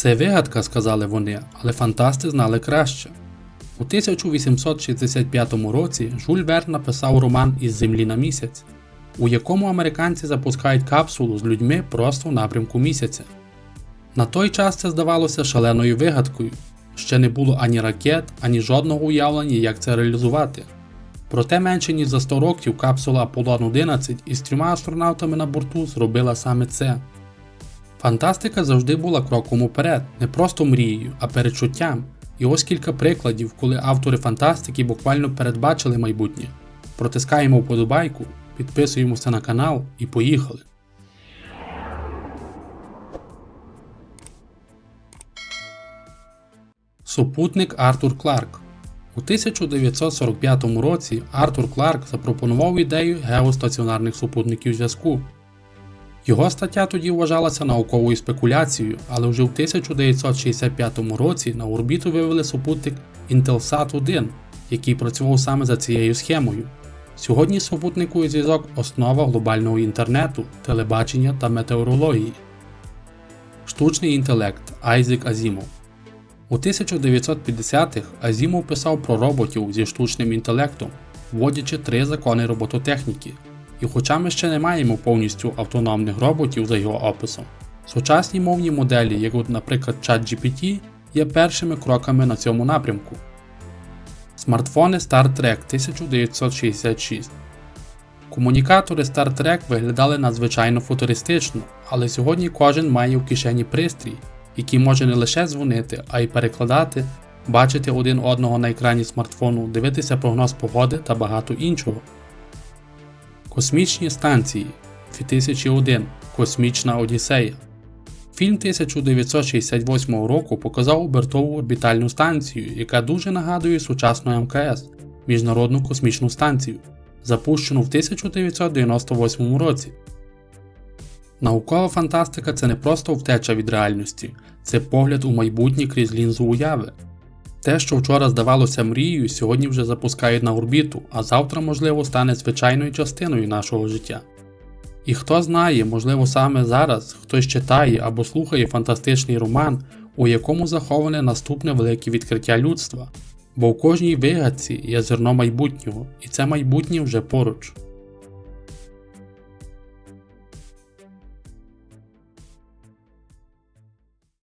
Це вигадка, сказали вони, але фантасти знали краще. У 1865 році Жюль Верн написав роман Із землі на місяць, у якому американці запускають капсулу з людьми просто в напрямку місяця. На той час це здавалося шаленою вигадкою. Ще не було ані ракет, ані жодного уявлення, як це реалізувати. Проте менше ніж за 100 років капсула Аполлон 11 із трьома астронавтами на борту зробила саме це. Фантастика завжди була кроком уперед, не просто мрією, а передчуттям. І ось кілька прикладів, коли автори фантастики буквально передбачили майбутнє. Протискаємо вподобайку, підписуємося на канал і поїхали. Супутник Артур Кларк. У 1945 році Артур Кларк запропонував ідею геостаціонарних супутників зв'язку. Його стаття тоді вважалася науковою спекуляцією, але вже в 1965 році на орбіту вивели супутник Intelsat 1, який працював саме за цією схемою. Сьогодні супутниковий зв'язок основа глобального інтернету, телебачення та метеорології. Штучний інтелект Айзек Азімов у 1950-х Азімов писав про роботів зі штучним інтелектом, вводячи три закони робототехніки. І хоча ми ще не маємо повністю автономних роботів за його описом, сучасні мовні моделі, як от, наприклад ChatGPT, є першими кроками на цьому напрямку. Смартфони Star Trek 1966 Комунікатори Star Trek виглядали надзвичайно футуристично, але сьогодні кожен має в кишені пристрій, який може не лише дзвонити, а й перекладати, бачити один одного на екрані смартфону, дивитися прогноз погоди та багато іншого. Космічні станції 2001 Космічна Одіссея. Фільм 1968 року показав обертову орбітальну станцію, яка дуже нагадує сучасну МКС Міжнародну космічну станцію, запущену в 1998 році. Наукова фантастика це не просто втеча від реальності, це погляд у майбутнє крізь лінзу уяви. Те, що вчора здавалося мрією, сьогодні вже запускають на орбіту, а завтра, можливо, стане звичайною частиною нашого життя. І хто знає, можливо, саме зараз хтось читає або слухає фантастичний роман, у якому заховане наступне велике відкриття людства, бо в кожній вигадці є зерно майбутнього, і це майбутнє вже поруч.